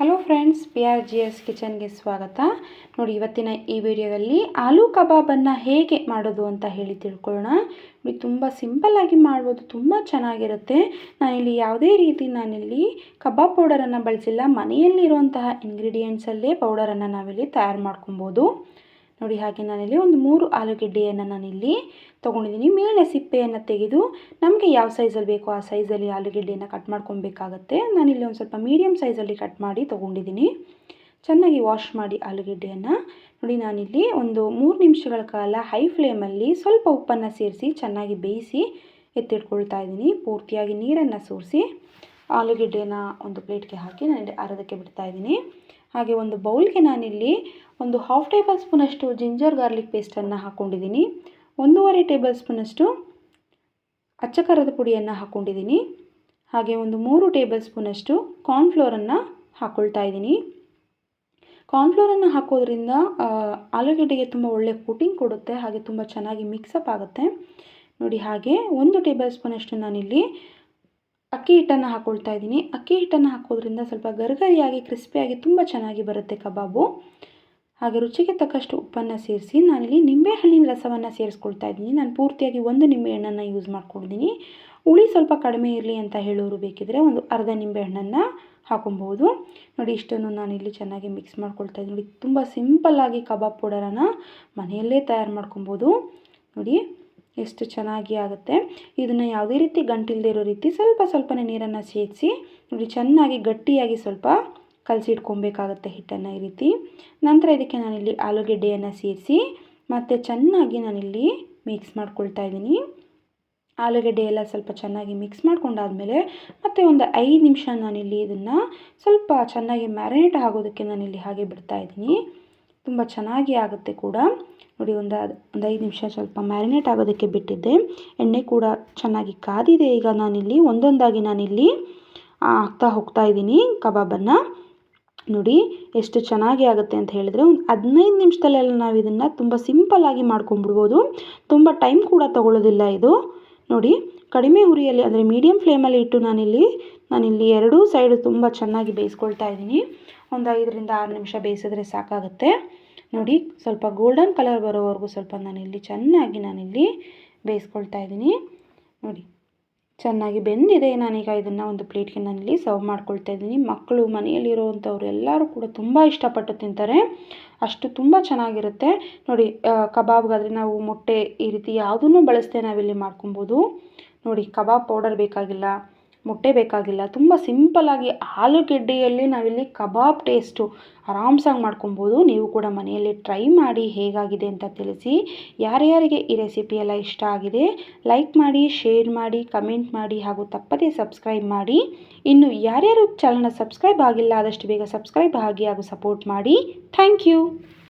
Hello friends P R G S ಕಿಚನ್ಗೆ ಸ್ವಾಗತ. ನೋಡಿ, ಇವತ್ತಿನ ಈ ವಿಡಿಯೋದಲ್ಲಿ ಆಲೂ ಕಬಾಬನ್ನು ಹೇಗೆ ಮಾಡೋದು ಅಂತ ಹೇಳಿ ತಿಳ್ಕೊಳ್ಳೋಣ. ನೋಡಿ, ತುಂಬ ಸಿಂಪಲ್ಲಾಗಿ ಮಾಡ್ಬೋದು, ತುಂಬ ಚೆನ್ನಾಗಿರುತ್ತೆ. ನಾನಿಲ್ಲಿ ಯಾವುದೇ ರೀತಿ ನಾನಿಲ್ಲಿ ಕಬಾಬ್ ಪೌಡರನ್ನು ಬಳಸಿಲ್ಲ. ಮನೆಯಲ್ಲಿರುವಂತಹ ಇಂಗ್ರೀಡಿಯೆಂಟ್ಸಲ್ಲೇ ಪೌಡರನ್ನು ನಾವಿಲ್ಲಿ ತಯಾರು ಮಾಡ್ಕೊಬೋದು. ನೋಡಿ ಹಾಗೆ ನಾನಿಲ್ಲಿ ಒಂದು ಮೂರು ಆಲೂಗೆಡ್ಡೆಯನ್ನು ನಾನಿಲ್ಲಿ ತೊಗೊಂಡಿದ್ದೀನಿ. ಮೇಲೆ ಸಿಪ್ಪೆಯನ್ನು ತೆಗೆದು ನಮಗೆ ಯಾವ ಸೈಜಲ್ಲಿ ಬೇಕೋ ಆ ಸೈಜಲ್ಲಿ ಆಲೂಗೆಡ್ಡೆಯನ್ನು ಕಟ್ ಮಾಡ್ಕೊಬೇಕಾಗತ್ತೆ. ನಾನಿಲ್ಲಿ ಒಂದು ಸ್ವಲ್ಪ ಮೀಡಿಯಮ್ ಸೈಜಲ್ಲಿ ಕಟ್ ಮಾಡಿ ತೊಗೊಂಡಿದ್ದೀನಿ. ಚೆನ್ನಾಗಿ ವಾಶ್ ಮಾಡಿ ಆಲೂಗೆಡ್ಡೆಯನ್ನು ನೋಡಿ ನಾನಿಲ್ಲಿ ಒಂದು ಮೂರು ನಿಮಿಷಗಳ ಕಾಲ ಹೈ ಫ್ಲೇಮಲ್ಲಿ ಸ್ವಲ್ಪ ಉಪ್ಪನ್ನು ಸೇರಿಸಿ ಚೆನ್ನಾಗಿ ಬೇಯಿಸಿ ಎತ್ತಿಟ್ಕೊಳ್ತಾ ಇದ್ದೀನಿ. ಪೂರ್ತಿಯಾಗಿ ನೀರನ್ನು ಸೋರಿಸಿ ಆಲೂಗೆಡ್ಡೆನ ಒಂದು ಪ್ಲೇಟ್ಗೆ ಹಾಕಿ ನಾನು ಅರದಕ್ಕೆ ಬಿಡ್ತಾ ಇದ್ದೀನಿ. ಹಾಗೆ ಒಂದು ಬೌಲ್ಗೆ ನಾನಿಲ್ಲಿ ಒಂದು ಹಾಫ್ ಟೇಬಲ್ ಸ್ಪೂನಷ್ಟು ಜಿಂಜರ್ ಗಾರ್ಲಿಕ್ ಪೇಸ್ಟನ್ನು ಹಾಕ್ಕೊಂಡಿದ್ದೀನಿ ಒಂದೂವರೆ ಟೇಬಲ್ ಸ್ಪೂನಷ್ಟು ಅಚ್ಚಕಾರದ ಪುಡಿಯನ್ನು ಹಾಕ್ಕೊಂಡಿದ್ದೀನಿ ಹಾಗೆ ಒಂದು ಮೂರು ಟೇಬಲ್ ಸ್ಪೂನಷ್ಟು ಕಾರ್ನ್ಫ್ಲೋರನ್ನು ಹಾಕ್ಕೊಳ್ತಾ ಇದ್ದೀನಿ. ಕಾರ್ನ್ಫ್ಲೋರನ್ನು ಹಾಕೋದ್ರಿಂದ ಆಲೂಗೆಡ್ಡೆಗೆ ತುಂಬ ಒಳ್ಳೆಯ ಕೋಟಿಂಗ್ ಕೊಡುತ್ತೆ, ಹಾಗೆ ತುಂಬ ಚೆನ್ನಾಗಿ ಮಿಕ್ಸಪ್ ಆಗುತ್ತೆ. ನೋಡಿ ಹಾಗೆ ಒಂದು ಟೇಬಲ್ ಸ್ಪೂನಷ್ಟು ನಾನಿಲ್ಲಿ ಅಕ್ಕಿ ಹಿಟ್ಟನ್ನು ಹಾಕ್ಕೊಳ್ತಾ ಇದ್ದೀನಿ. ಅಕ್ಕಿ ಹಿಟ್ಟನ್ನು ಹಾಕೋದ್ರಿಂದ ಸ್ವಲ್ಪ ಗರಿಗರಿಯಾಗಿ, ಕ್ರಿಸ್ಪಿಯಾಗಿ ತುಂಬ ಚೆನ್ನಾಗಿ ಬರುತ್ತೆ ಕಬಾಬು. ಹಾಗೆ ರುಚಿಗೆ ತಕ್ಕಷ್ಟು ಉಪ್ಪನ್ನು ಸೇರಿಸಿ ನಾನಿಲ್ಲಿ ನಿಂಬೆಹಣ್ಣಿನ ರಸವನ್ನು ಸೇರಿಸ್ಕೊಳ್ತಾ ಇದ್ದೀನಿ. ನಾನು ಪೂರ್ತಿಯಾಗಿ ಒಂದು ನಿಂಬೆಹಣ್ಣನ್ನು ಯೂಸ್ ಮಾಡ್ಕೊಂಡಿದ್ದೀನಿ. ಹುಳಿ ಸ್ವಲ್ಪ ಕಡಿಮೆ ಇರಲಿ ಅಂತ ಹೇಳೋರು ಬೇಕಿದ್ರೆ ಒಂದು ಅರ್ಧ ನಿಂಬೆಹಣ್ಣನ್ನು ಹಾಕೊಬೋದು ನೋಡಿ, ಇಷ್ಟನ್ನು ನಾನಿಲ್ಲಿ ಚೆನ್ನಾಗಿ ಮಿಕ್ಸ್ ಮಾಡ್ಕೊಳ್ತಾ ಇದ್ದೀನಿ. ನೋಡಿ, ತುಂಬ ಸಿಂಪಲ್ಲಾಗಿ ಕಬಾಬ್ ಪೌಡರನ್ನು ಮನೆಯಲ್ಲೇ ತಯಾರು ಮಾಡ್ಕೊಬೋದು ನೋಡಿ ಎಷ್ಟು ಚೆನ್ನಾಗಿ ಆಗುತ್ತೆ. ಇದನ್ನು ಯಾವುದೇ ರೀತಿ ಗಂಟಿಲ್ಲದೆ ಇರೋ ರೀತಿ ಸ್ವಲ್ಪ ಸ್ವಲ್ಪನೇ ನೀರನ್ನು ಸೇರಿಸಿ ನೋಡಿ ಚೆನ್ನಾಗಿ ಗಟ್ಟಿಯಾಗಿ ಸ್ವಲ್ಪ ಕಲಸಿಟ್ಕೊಬೇಕಾಗತ್ತೆ ಹಿಟ್ಟನ್ನು ಈ ರೀತಿ. ನಂತರ ಇದಕ್ಕೆ ನಾನಿಲ್ಲಿ ಆಲೂಗೆಡ್ಡೆಯನ್ನು ಸೇರಿಸಿ ಮತ್ತು ಚೆನ್ನಾಗಿ ನಾನಿಲ್ಲಿ ಮಿಕ್ಸ್ ಮಾಡ್ಕೊಳ್ತಾ ಇದ್ದೀನಿ. ಆಲೂಗೆಡ್ಡೆ ಎಲ್ಲ ಸ್ವಲ್ಪ ಚೆನ್ನಾಗಿ ಮಿಕ್ಸ್ ಮಾಡ್ಕೊಂಡಾದಮೇಲೆ, ಮತ್ತು ಒಂದು ಐದು ನಿಮಿಷ ನಾನಿಲ್ಲಿ ಇದನ್ನು ಸ್ವಲ್ಪ ಚೆನ್ನಾಗಿ ಮ್ಯಾರಿನೇಟ್ ಆಗೋದಕ್ಕೆ ನಾನಿಲ್ಲಿ ಹಾಗೆ ಬಿಡ್ತಾ ಇದ್ದೀನಿ. ತುಂಬ ಚೆನ್ನಾಗಿ ಆಗುತ್ತೆ ಕೂಡ. ನೋಡಿ, ಒಂದು ಒಂದು ಐದು ನಿಮಿಷ ಸ್ವಲ್ಪ ಮ್ಯಾರಿನೇಟ್ ಆಗೋದಕ್ಕೆ ಬಿಟ್ಟಿದ್ದೆ. ಎಣ್ಣೆ ಕೂಡ ಚೆನ್ನಾಗಿ ಕಾದಿದೆ. ಈಗ ನಾನಿಲ್ಲಿ, ಒಂದೊಂದಾಗಿ ನಾನಿಲ್ಲಿ ಹಾಕ್ತಾ ಹೋಗ್ತಾ ಇದ್ದೀನಿ ಕಬಾಬನ್ನು. ನೋಡಿ, ಎಷ್ಟು ಚೆನ್ನಾಗಿ ಆಗುತ್ತೆ ಅಂತ ಹೇಳಿದ್ರೆ, ಒಂದು ಹದಿನೈದು ನಿಮಿಷದಲ್ಲೆಲ್ಲ ನಾವು ಇದನ್ನು ತುಂಬ ಸಿಂಪಲ್ಲಾಗಿ ಮಾಡ್ಕೊಂಡ್ಬಿಡ್ಬೋದು. ತುಂಬ ಟೈಮ್ ಕೂಡ ತಗೊಳ್ಳೋದಿಲ್ಲ ಇದು. ನೋಡಿ, ಕಡಿಮೆ ಹುರಿಯಲ್ಲಿ ಅಂದರೆ ಮೀಡಿಯಮ್ ಫ್ಲೇಮಲ್ಲಿ ಇಟ್ಟು ನಾನಿಲ್ಲಿ ನಾನಿಲ್ಲಿ ಎರಡೂ ಸೈಡು ತುಂಬ ಚೆನ್ನಾಗಿ ಬೇಯಿಸ್ಕೊಳ್ತಾ ಇದ್ದೀನಿ. ಒಂದು ಐದರಿಂದ ಆರು ನಿಮಿಷ ಬೇಯಿಸಿದ್ರೆ ಸಾಕಾಗುತ್ತೆ. ನೋಡಿ, ಸ್ವಲ್ಪ ಗೋಲ್ಡನ್ ಕಲರ್ ಬರೋವರೆಗೂ ಸ್ವಲ್ಪ ನಾನಿಲ್ಲಿ ಚೆನ್ನಾಗಿ ನಾನಿಲ್ಲಿ ಬೇಯಿಸ್ಕೊಳ್ತಾ ಇದ್ದೀನಿ. ನೋಡಿ, ಚೆನ್ನಾಗಿ ಬೆಂದಿದೆ. ನಾನೀಗ ಇದನ್ನು ಒಂದು ಪ್ಲೇಟ್ಗೆ ನಾನಿಲ್ಲಿ ಸರ್ವ್ ಮಾಡ್ಕೊಳ್ತಾ ಇದ್ದೀನಿ. ಮಕ್ಕಳು, ಮನೆಯಲ್ಲಿರುವಂಥವ್ರು ಎಲ್ಲರೂ ಕೂಡ ತುಂಬ ಇಷ್ಟಪಟ್ಟು ತಿಂತಾರೆ. ಅಷ್ಟು ತುಂಬ ಚೆನ್ನಾಗಿರುತ್ತೆ. ನೋಡಿ ಕಬಾಬ್ಗಾದರೆ ನಾವು ಮೊಟ್ಟೆ ಈ ರೀತಿ ಯಾವುದನ್ನು ಬಳಸದೆ ನಾವಿಲ್ಲಿ ಮಾಡ್ಕೊಬೋದು ನೋಡಿ, ಕಬಾಬ್ ಪೌಡರ್ ಬೇಕಾಗಿಲ್ಲ. ಮೊಟ್ಟೆ ಬೇಕಾಗಿಲ್ಲ. ತುಂಬ ಸಿಂಪಲ್ಲಾಗಿ ಆಲೂಗೆಡ್ಡೆಯಲ್ಲಿ ನಾವಿಲ್ಲಿ ಕಬಾಬ್ ಟೇಸ್ಟು ಆರಾಮ್ಸಾಗಿ ಮಾಡ್ಕೊಬೋದು. ನೀವು ಕೂಡ ಮನೆಯಲ್ಲಿ ಟ್ರೈ ಮಾಡಿ ಹೇಗಾಗಿದೆ ಅಂತ ತಿಳಿಸಿ. ಯಾರ್ಯಾರಿಗೆ ಈ ರೆಸಿಪಿ ಎಲ್ಲ ಇಷ್ಟ ಆಗಿದೆ ಲೈಕ್ ಮಾಡಿ ಶೇರ್ ಮಾಡಿ ಕಮೆಂಟ್ ಮಾಡಿ ಹಾಗೂ ತಪ್ಪದೇ ಸಬ್ಸ್ಕ್ರೈಬ್ ಮಾಡಿ. ಇನ್ನು ಯಾರ್ಯಾರು ಚಾನಲ್ನ ಸಬ್ಸ್ಕ್ರೈಬ್ ಆಗಿಲ್ಲ, ಆದಷ್ಟು ಬೇಗ ಸಬ್ಸ್ಕ್ರೈಬ್ ಆಗಿ ಹಾಗೂ ಸಪೋರ್ಟ್ ಮಾಡಿ. Thank you